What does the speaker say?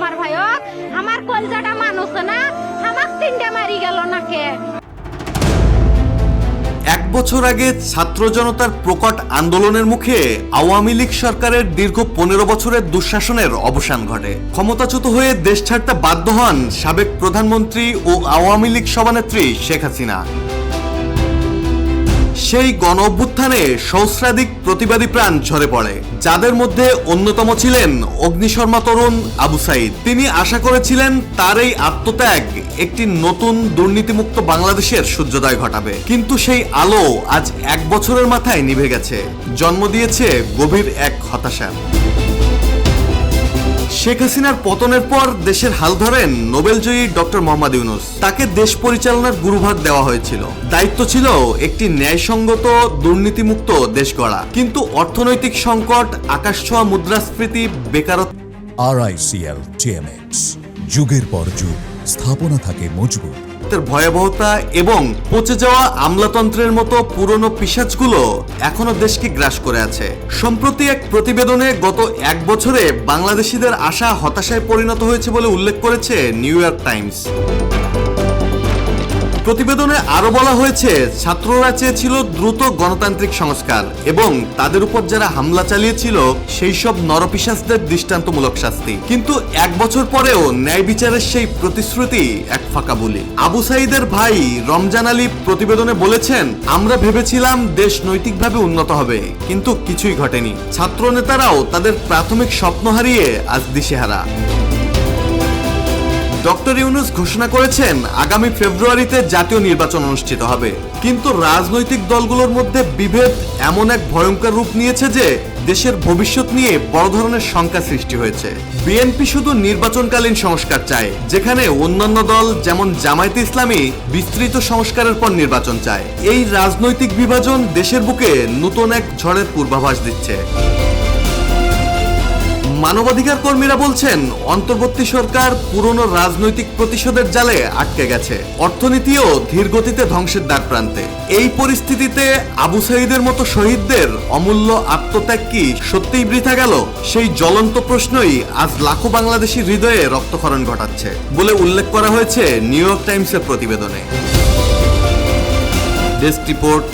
আমার ভাইক আমার কলজাটা মানুষ না আমার তিনটে মারি গেল নাকে। এক বছর আগে ছাত্র জনতার প্রকট আন্দোলনের মুখে আওয়ামী লীগ সরকারের দীর্ঘ পনেরো বছরের দুঃশাসনের অবসান ঘটে। ক্ষমতাচ্যুত হয়ে দেশ ছাড়তে বাধ্য হন সাবেক প্রধানমন্ত্রী ও আওয়ামী লীগ সভানেত্রী শেখ হাসিনা। সেই গণ অভ্যুত্থানে সহস্রাধিক প্রতিবাদী প্রাণ ঝরে পড়ে। যাদের মধ্যে অন্যতম ছিলেন অগ্নিশর্মা তরুণ, আবু সাইদ। তিনি আশা করেছিলেন তার এই আত্মত্যাগ একটি নতুন দুর্নীতিমুক্ত বাংলাদেশের সূর্যোদয় ঘটাবে। কিন্তু সেই আলো আজ এক বছরের মাথায় নিভে গেছে। জন্ম দিয়েছে গভীর এক হতাশার শেখ হাসিনার পতনের পর দেশের হাল ধরেন নোবেলজয়ী ডক্টর মোহাম্মদ ইউনুস। তাকে দেশ পরিচালনার গুরুভার দেওয়া হয়েছিল। দায়িত্ব ছিল একটি ন্যায়সঙ্গত, দুর্নীতিমুক্ত দেশ গড়া। কিন্তু অর্থনৈতিক সংকট, আকাশ ছোঁয়া মুদ্রাস্ফীতি, বেকারত্ব আর আইসিএল যুগের পর যুগ, স্থাপনা থাকে মজবুত। এর ভয়াবহতা এবং পচে যাওয়া আমলাতন্ত্রের মতো পুরনো পিসাজগুলো এখনও দেশকে গ্রাস করে আছে। সম্প্রতি এক প্রতিবেদনে গত এক বছরে বাংলাদেশিদের আশা হতাশায় পরিণত হয়েছে বলে উল্লেখ করেছে নিউ ইয়র্ক টাইমস। প্রতিবেদনে আরও বলা হয়েছে, ছাত্ররা চেয়েছিল দ্রুত গণতান্ত্রিক সংস্কার এবং তাদের উপর যারা হামলা চালিয়েছিল, সেই সব নরপিশাচদের দৃষ্টান্তমূলক শাস্তি। কিন্তু এক বছর পরেও ন্যায় বিচারের সেই প্রতিশ্রুতি এক ফাঁকা বলি। আবু সাইদের ভাই রমজান আলী প্রতিবেদনে বলেছেন, আমরা ভেবেছিলাম দেশ নৈতিকভাবে উন্নত হবে, কিন্তু কিছুই ঘটেনি। ছাত্র নেতারাও তাদের প্রাথমিক স্বপ্ন হারিয়ে আজ দিশেহারা। ডক্টর ইউনুস ঘোষণা করেছেন, আগামী ফেব্রুয়ারিতে জাতীয় নির্বাচন অনুষ্ঠিত হবে। কিন্তু রাজনৈতিক দলগুলোর মধ্যে বিভেদ এমন এক ভয়ঙ্কর রূপ নিয়েছে যে, দেশের ভবিষ্যৎ নিয়ে বড় ধরনের শঙ্কা সৃষ্টি হয়েছে। বিএনপি শুধু নির্বাচনকালীন সংস্কার চায়, যেখানে অন্যান্য দল যেমন জামায়াতে ইসলামী বিস্তৃত সংস্কারের পর নির্বাচন চায়। এই রাজনৈতিক বিভাজন দেশের বুকে নতুন এক ঝড়ের পূর্বাভাস দিচ্ছে। মানবাধিকার কর্মীরা বলছেন, অন্তর্বর্তী সরকার পুরনো রাজনৈতিক প্রতিশোধের জালে আটকে গেছে। অর্থনীতিও ধীর গতিতে ধ্বংসের দ্বার প্রান্তে। এই পরিস্থিতিতে আবু সাইদের মতো শহীদদের অমূল্য আত্মত্যাগ কি সত্যিই বৃথা গেল? সেই জ্বলন্ত প্রশ্নই আজ লাখো বাংলাদেশি হৃদয়ে রক্তক্ষরণ ঘটাচ্ছে বলে উল্লেখ করা হয়েছে নিউ ইয়র্ক টাইমসের প্রতিবেদনে। Desk report